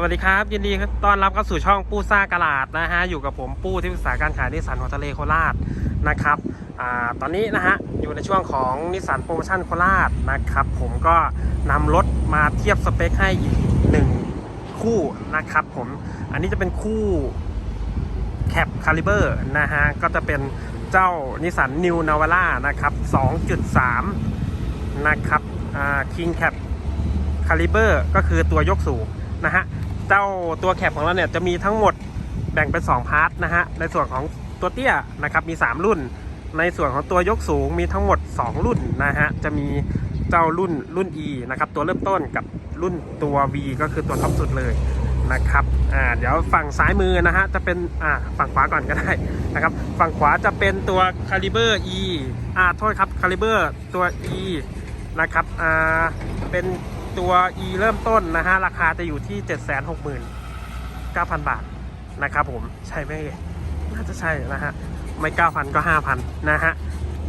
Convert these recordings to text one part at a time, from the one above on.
สวัสดีครับ ยินดีต้อนรับเข้าสู่ช่องปู้ซ่ากระลาดนะฮะอยู่กับผมปู้ที่ปรึกษาการขายนิสสันหัวทะเลโคราชนะครับอตอนนี้นะฮะอยู่ในช่วงของนิสสันโปรโมชั่นโคราชนะครับ ผมก็นำรถมาเทียบสเปคให้อีกหนึ่งคู่นะครับ ผมอันนี้จะเป็นคู่แคปคาลิเบอร์นะฮะก็จะเป็นเจ้านิสสันนิวนาวาร่านะครับ 2.3 นะครับคิงแคปคาลิเบอร์ก็คือตัวยกสูงนะฮะ เจ้าตัวแคปของเราเนี่ยจะมีทั้งหมดแบ่งเป็น 2 พาร์ทนะฮะ ในส่วนของตัวเตี้ยนะครับมี 3 รุ่น ในส่วนของตัวยกสูงมีทั้งหมด 2 รุ่นนะฮะ จะมีเจ้ารุ่นรุ่น E นะครับตัวเริ่มต้นกับรุ่นตัว V ก็คือตัวท็อปสุดเลยนะครับ อ่า เดี๋ยวฝั่งซ้ายมือนะฮะจะเป็น อ่า ฝั่งขวาก่อนก็ได้นะครับ ฝั่งขวาจะเป็นตัวคาลิเบอร์ E อ่า โทษครับคาลิเบอร์ตัว E นะครับ อ่า เป็น ตัว E เริ่มต้นนะฮะ ราคาจะอยู่ที่ 769,000 บาทนะครับผม ใช่ไหมน่าจะใช่นะฮะ ไม่ 9,000 ก็ 5,000 นะฮะ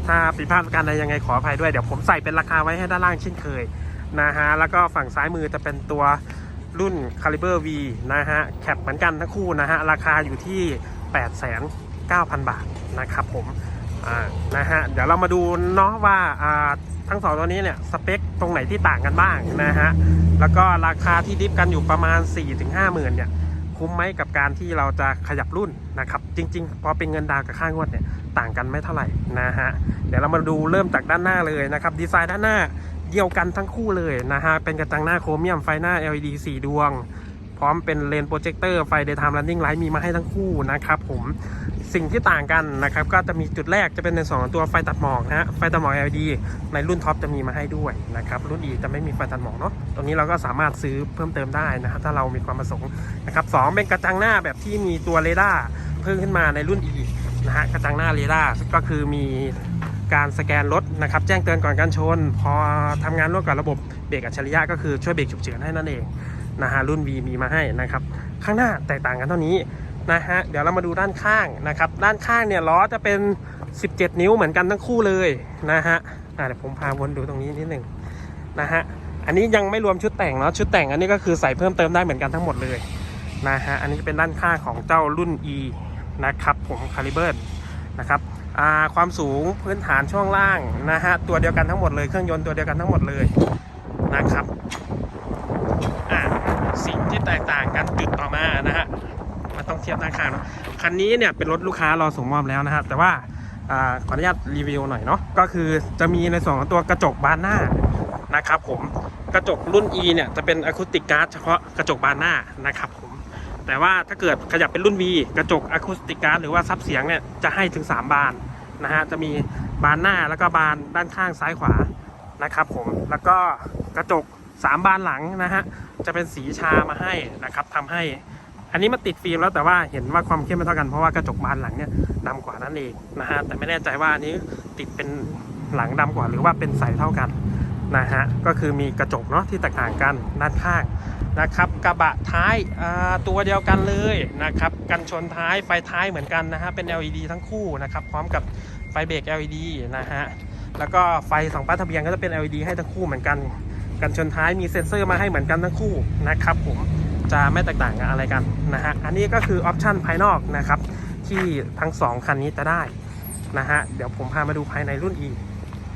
ถ้าผิดพลาดประการใดยังไงขออภัยด้วย เดี๋ยวผมใส่เป็นราคาไว้ให้ด้านล่างเช่นเคยนะฮะ แล้วก็ฝั่งซ้ายมือจะเป็นตัวรุ่น Caliber V นะฮะ แคปเหมือนกันทั้งคู่นะฮะ ราคาอยู่ที่ 8,900,000บาทนะครับผม อ่า นะฮะ เดี๋ยวเรามาดูเนาะว่าอ่า ทั้งสองตัวนี้เนี่ยสเปคตรงไหนที่ต่างกันบ้างนะฮะแล้วก็ราคาที่ดิฟกันอยู่ประมาณ 4-5หมื่นเนี่ยคุ้มไหมกับการที่เราจะขยับรุ่นนะครับจริงๆ พอเป็นเงินดาวกับค่างวดเนี่ยต่างกันไม่เท่าไหร่นะฮะเดี๋ยวเรามาดูเริ่มจากด้านหน้าเลยนะครับดีไซน์ด้านหน้าเดียวกันทั้งคู่เลยนะฮะเป็นกระจังหน้าโครเมียมไฟหน้า LED 4 ดวง พร้อมเป็นเลนโปรเจคเตอร์ไฟ Daytime Running Light มีมาให้ทั้งคู่นะครับผม สิ่งที่ต่างกันนะครับ ก็จะมีจุดแรกจะเป็นในสองตัวไฟตัดหมอกนะฮะไฟตัดหมอก LED ในรุ่นท็อปจะมีมาให้ด้วยนะครับรุ่น E จะไม่มีไฟตัดหมอกเนาะตรงนี้เราก็สามารถซื้อเพิ่มเติมได้นะครับถ้าเรามีความประสงค์นะครับสองเป็นกระจังหน้าแบบที่มีตัวเรดาร์เพิ่มขึ้นมาในรุ่น E นะฮะกระจังหน้าเรดาร์ก็คือมีการสแกนรถนะครับแจ้งเตือนก่อนการชน พอทำงานร่วมกับระบบเบรกอัจฉริยะก็คือช่วยเบรกฉุกเฉินให้นั่นเองนะฮะรุ่น V มีมาให้นะครับข้างหน้าแตกต่างกันเท่านี้ นะฮะ เดี๋ยวเรามาดูด้านข้างนะครับ ด้านข้างเนี่ยล้อจะเป็น 17 นิ้วเหมือนกันทั้งคู่เลยนะฮะอะเดี๋ยวผมพาวนดูตรงนี้นิดหนึ่งนะฮะ อันนี้ยังไม่รวมชุดแต่งเนาะ ชุดแต่งอันนี้ก็คือใส่เพิ่มเติมได้เหมือนกันทั้งหมดเลยนะฮะ อันนี้จะเป็นด้านข้างของเจ้ารุ่น E นะครับผมคาลิเบอร์นะครับอ่าความสูงพื้นฐานช่วงล่างนะฮะตัวเดียวกันทั้งหมดเลยเครื่องยนต์ตัวเดียวกันทั้งหมดเลยนะครับอ่าสิ่งที่แตกต่างกันจุดต่อมานะฮะ เทียบด้านข้างเนะคันนี้เนี่ยเป็นรถลูกค้ารอส่งมอบแล้วนะฮะแต่ว่าอาขออนุญาตรีวิวหน่อยเนาะก็คือจะมีในส่วนของตัวกระจกบานหน้านะครับผมกระจกรุ่น E เนี่ยจะเป็นอะคูสติกการ์ดเฉพาะกระจกบานหน้านะครับผมแต่ว่าถ้าเกิดขยับเป็นรุ่น V กระจกอะคูสติกการ์ดหรือว่าซับเสียงเนี่ยจะให้ถึง 3 บานนะฮะจะมีบานหน้าแล้วก็บานด้านข้างซ้ายขวานะครับผมแล้วก็กระจก 3 บานหลังนะฮะจะเป็นสีชามาให้นะครับทำให้ อันนี้มาติดฟิล์มแล้วแต่ว่าเห็นว่าความเข้มไม่เท่ากันเพราะว่ากระจกบานหลังเนี่ยดำกว่านั่นเองนะฮะแต่ไม่แน่ใจว่าอันนี้ติดเป็นหลังดำกว่าหรือว่าเป็นใสเท่ากันนะฮะก็คือมีกระจกเนาะที่แตกต่างกันด้านข้างนะครับกระบะท้ายตัวเดียวกันเลยนะครับกันชนท้ายไฟท้ายเหมือนกันนะฮะเป็น LED ทั้งคู่นะครับพร้อมกับไฟเบรก LED นะฮะแล้วก็ไฟสองป้ายทะเบียนก็จะเป็น LED ให้ทั้งคู่เหมือนกัน กันชนท้ายมีเซ็นเซอร์มาให้เหมือนกันทั้งคู่นะครับผม จะไม่แตกต่างกันอะไรกันนะฮะ อันนี้ก็คือออปชันภายนอกนะครับ ที่ทั้ง 2 คันนี้จะได้นะฮะ เดี๋ยวผมพามาดูภายในรุ่น E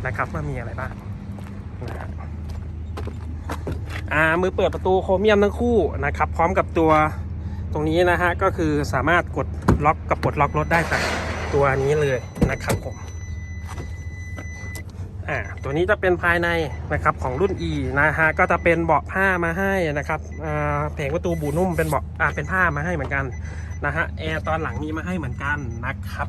นะครับว่ามีอะไรบ้างนะฮะอ่ามือเปิดประตูโครเมียมทั้งคู่นะครับ พร้อมกับตัวตรงนี้นะฮะก็คือสามารถกดล็อกกับปลดล็อกรถได้จากตัวนี้เลยนะครับผม อ่าตัวนี้จะเป็นภายในนะครับของรุ่น E นะฮะก็จะเป็นเบาะผ้ามาให้นะครับอ่าแผงประตูบูนุ่มเป็นเบาะอ่าเป็นผ้ามาให้เหมือนกันนะฮะแอร์ตอนหลังมีมาให้เหมือนกันนะครับ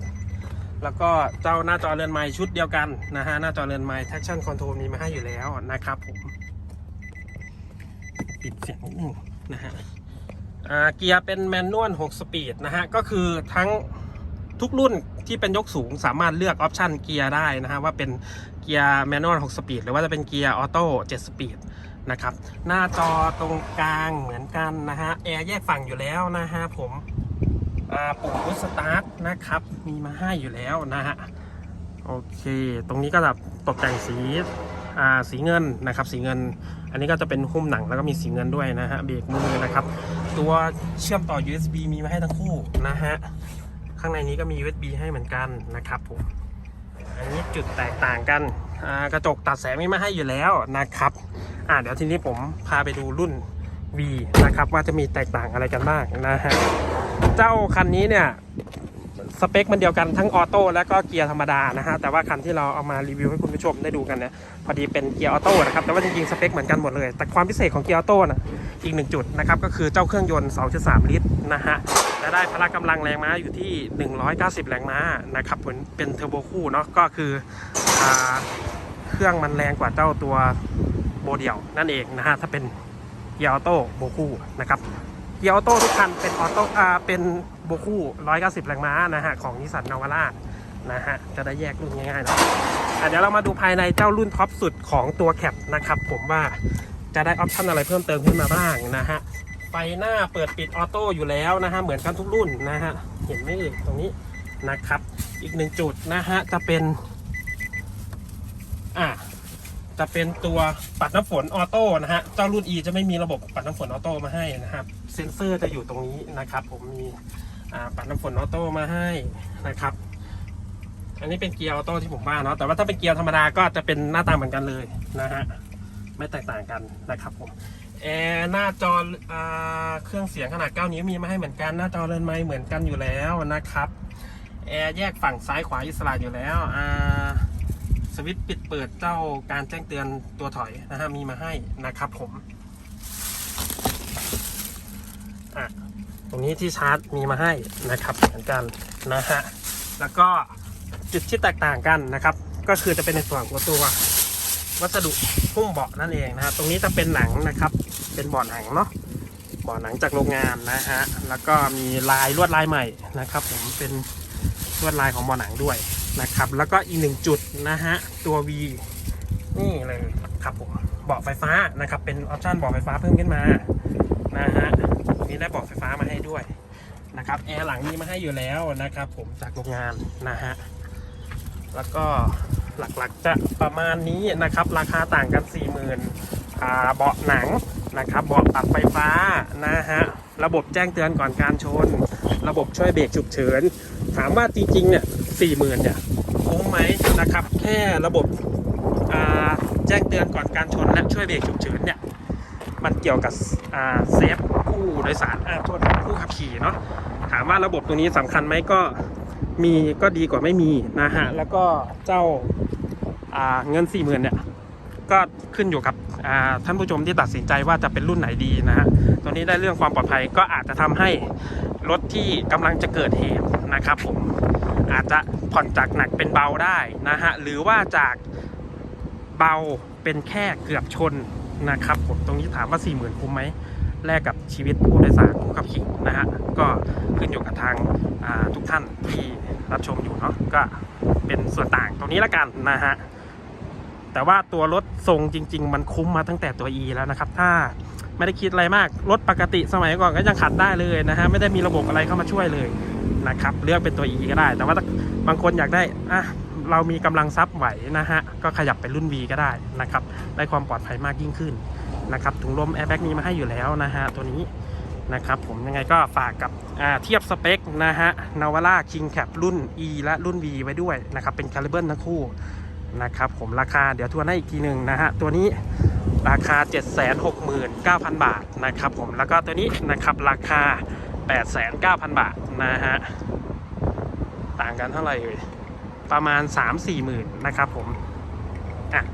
แล้วก็เจ้าหน้าจอเรือนไม้ชุดเดียวกันนะฮะหน้าจอเรือนไม้ traction control มีมาให้อยู่แล้วนะครับผมปิดเสียงนิดนึงนะฮะอ่าเกียร์เป็นแมนนวล6สปีดนะฮะก็คือทั้ง ทุกรุ่นที่เป็นยกสูงสามารถเลือกออปชันเกียร์ได้นะฮะว่าเป็นเกียร์แมนนวล6สปีดหรือว่าจะเป็นเกียร์ออโต้7สปีดนะครับ หน้าจอตรงกลางเหมือนกันนะฮะแอร์แยกฝั่งอยู่แล้วนะฮะผมปุ่มพุชสตาร์ทนะครับ มีมาให้อยู่แล้วนะฮะโอเค ตรงนี้ก็แบบตกแต่งสีสีเงินนะครับสีเงิน อันนี้ก็จะเป็นหุ้มหนังแล้วก็มีสีเงินด้วยนะฮะเบรกมือนะครับ ตัวเชื่อมต่อ USB มีมาให้ทั้งคู่นะฮะ ข้างในนี้ก็มี USB ให้เหมือนกันนะครับผมอันนี้จุดแตกต่างกันกระจกตัดแสงมีมาให้อยู่แล้วนะครับอ่าเดี๋ยวทีนี้ผมพาไปดูรุ่น V นะครับว่าจะมีแตกต่างอะไรกันบ้างนะฮะเจ้าคันนี้เนี่ยสเปคมันเดียวกันทั้งออโต้และก็เกียร์ธรรมดานะฮะแต่ว่าคันที่เราเอามารีวิวให้คุณผู้ชมได้ดูกันเนี่ยพอดีเป็นเกียร์ออโต้นะครับแต่ว่าจริงๆสเปคเหมือนกันหมดเลย แต่ความพิเศษของเกียร์ออโต้นะอีกหนึ่งจุดนะครับก็คือเจ้าเครื่องยนต์ 2.3 ลิตรนะฮะ และได้พละกำลังแรงม้าอยู่ที่ 190 แรงม้านะครับเป็นเป็นเทอร์โบคู่เนาะก็คืออ่าเครื่องมันแรงกว่าเจ้าตัวโบเดียวนั่นเองนะฮะถ้าเป็นเกียร์ออโต้โบคู่นะครับเกียร์ออโต้ทุกคันเป็นออโต้อ่าเป็นโบคู่ 190 แรงม้านะฮะของนิสสันนาวาร่านะฮะจะได้แยกรุ่นง่ายๆเนาะะเดี๋ยวเรามาดูภายในเจ้ารุ่นท็อปสุดของตัวแคปนะครับผมว่าจะได้ออปชั่นอะไรเพิ่มเติมขึ้นมาบ้างนะฮะ ฟหน้าเปิดปิดออโต้อยู่แล้วนะฮะเหมือนกันทุกรุ่นนะฮะเห็นไหมเอ่ยตรงนี้นะครับ อีกหนึ่งจุดนะฮะจะเป็นอ่าจะเป็นตัวปัดน้ำฝนออโต้นะฮะเจ้ารุ่น E จะไม่มีระบบปัดน้ำฝนออโต้มาให้นะครับเซ็นเซอร์จะอยู่ตรงนี้นะครับ ผมมีอ่าปัดน้ำฝนออโต้มาให้นะครับ อันนี้เป็นเกียร์ออโต้ที่ผมว่าเนาะแต่ว่าถ้าเป็นเกียร์ธรรมดาก็จะเป็นหน้าตาเหมือนกันเลยนะฮะไม่แตกต่างกันนะครับผม แอร์หน้าจออเครื่องเสียงขนาด 9 นิ้วมีมาให้เหมือนกัน หน้าจอเรือนไม้เหมือนกันอยู่แล้วนะครับ แอร์แยกฝั่งซ้ายขวาอิสระอยู่แล้วสวิตช์ปิดเปิดเจ้าการแจ้งเตือนตัวถอยนะฮะมีมาให้นะครับผมอะตรงนี้ที่ชาร์จมีมาให้นะครับเหมือนกันนะฮะแล้วก็จุดที่แตกต่างกันนะครับ ก็คือจะเป็นในส่วนของตัว วัสดุหุ้มเบาะนั่นเองนะฮะตรงนี้จะเป็นหนังนะครับ เป็นเบาะหนังเนาะเบาะหนังจากโรงงานนะฮะแล้วก็มีลายลวดลายใหม่นะครับ ผมเป็นลวดลายของเบาะหนังด้วยนะครับ แล้วก็อีกหนึ่งจุดนะฮะตัว V นี่เลยครับผมเบาะไฟฟ้านะครับ เป็นออปชันเบาะไฟฟ้าเพิ่มขึ้นมานะฮะมีได้เบาะไฟฟ้ามาให้ด้วยนะครับแอร์หลังมีมาให้อยู่แล้วนะครับ ผมจากโรงงานนะฮะแล้วก็ หลักๆจะประมาณนี้นะครับ ราคาต่างกัน 4 0,000ื่นเบาะหนังนะครับเบาะปรับไฟฟ้านะฮะระบบแจ้งเตือนก่อนการชน ระบบช่วยเบรกฉุกเฉิน ถามว่าจริงๆเนี่ยสี่หมื่นเนี่ยคุ้มไหมนะครับ แค่ระบบอ่าแจ้งเตือนก่อนการชนและช่วยเบรกฉุกเฉินเนี่ยมันเกี่ยวกับอ่าเซฟผู้โดยสารอ่าโทษผู้ขับขี่เนาะถามว่าระบบตัวนี้สำคัญไหมก็มีก็ดีกว่าไม่มีนะฮะแล้วก็เจ้า เงินสี่หมื่นเนี่ยก็ขึ้นอยู่กับท่านผู้ชมที่ตัดสินใจว่าจะเป็นรุ่นไหนดีนะฮะตัวนี้ได้เรื่องความปลอดภัยก็อาจจะทำให้รถที่กำลังจะเกิดเหตุนะครับผมอาจจะผ่อนจากหนักเป็นเบาได้นะฮะหรือว่าจากเบาเป็นแค่เกือบชนนะครับผมตรงนี้ถามว่า 4 0,000คุ้มไหมแลกกับชีวิตผู้โดยสารผู้ขับขี่นะฮะก็ขึ้นอยู่กับทางทุกท่านที่รับชมอยู่เนาะก็เป็นส่วนต่างตรงนี้ละกันนะฮะ แต่ว่าตัวรถทรงจริง ๆ มันคุ้มมาตั้งแต่ตัว E แล้วนะครับ ถ้าไม่ได้คิดอะไรมาก รถปกติสมัยก่อนก็ยังขัดได้เลยนะฮะ ไม่ได้มีระบบอะไรเข้ามาช่วยเลยนะครับ เลือกเป็นตัว E ก็ได้ แต่ว่าบางคนอยากได้อะเรามีกำลังทรัพย์ไหวนะฮะ ก็ขยับไปรุ่น V ก็ได้นะครับ ได้ความปลอดภัยมากยิ่งขึ้นนะครับถุงลมแอร์แบ็กมีมาให้อยู่แล้วนะฮะตัวนี้นะครับผมยังไงก็ฝากกับอ่าเทียบสเปคนะฮะนาวาร่าคิงแคปรุ่น E และรุ่น V ไว้ด้วยนะครับ เป็นคาลิเบิลทั้งคู่ นะครับผมราคาเดี๋ยวทวนให้อีกทีหนึ่งนะฮะตัวนี้ราคา 769,000 บาทนะครับผมแล้วก็ตัวนี้นะครับราคา 8,900 บาทนะฮะต่างกันเท่าไหร่เอ่ยประมาณ 3-4หมื่นนะครับผมอะ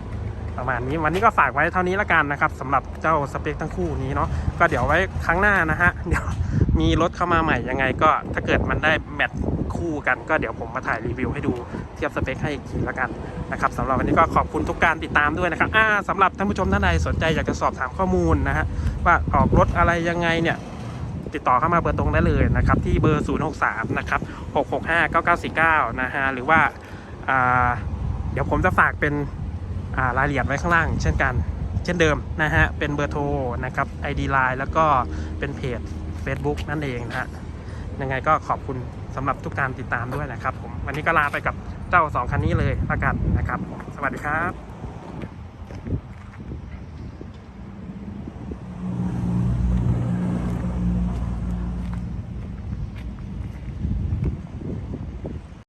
ประมาณนี้วันนี้ก็ฝากไว้เท่านี้ละกันนะครับสำหรับเจ้าสเปคทั้งคู่นี้เนาะก็เดี๋ยวไว้ครั้งหน้านะฮะเดี๋ยวมีรถเข้ามาใหม่ยังไงก็ถ้าเกิดมันได้แมทคู่กันก็เดี๋ยวผมมาถ่ายรีวิวให้ดูเทียบสเปคให้อีกทีละกัน นะครับสำหรับวันนี้ก็ขอบคุณทุกการติดตามด้วยนะครับอ่าสำหรับท่านผู้ชมท่านใดสนใจอยากจะสอบถามข้อมูลนะฮะว่าออกรถอะไรยังไงเนี่ยติดต่อเข้ามาเบอร์ตรงได้เลยนะครับที่เบอร์ 063 นะครับ 665 9949 นะฮะหรือว่าอ่าเดี๋ยวผมจะฝากเป็นอ่ารายละเอียดไว้ข้างล่าง เช่นกัน เช่นเดิมนะฮะเป็นเบอร์โทรนะครับ ID Line แล้วก็เป็นเพจ Facebook นั่นเองนะฮะยังไงก็ขอบคุณ สำหรับทุกการติดตามด้วยนะครับผมวันนี้ก็ลาไปกับเจ้า 2 คันนี้เลยละกันนะครับ สวัสดีครับ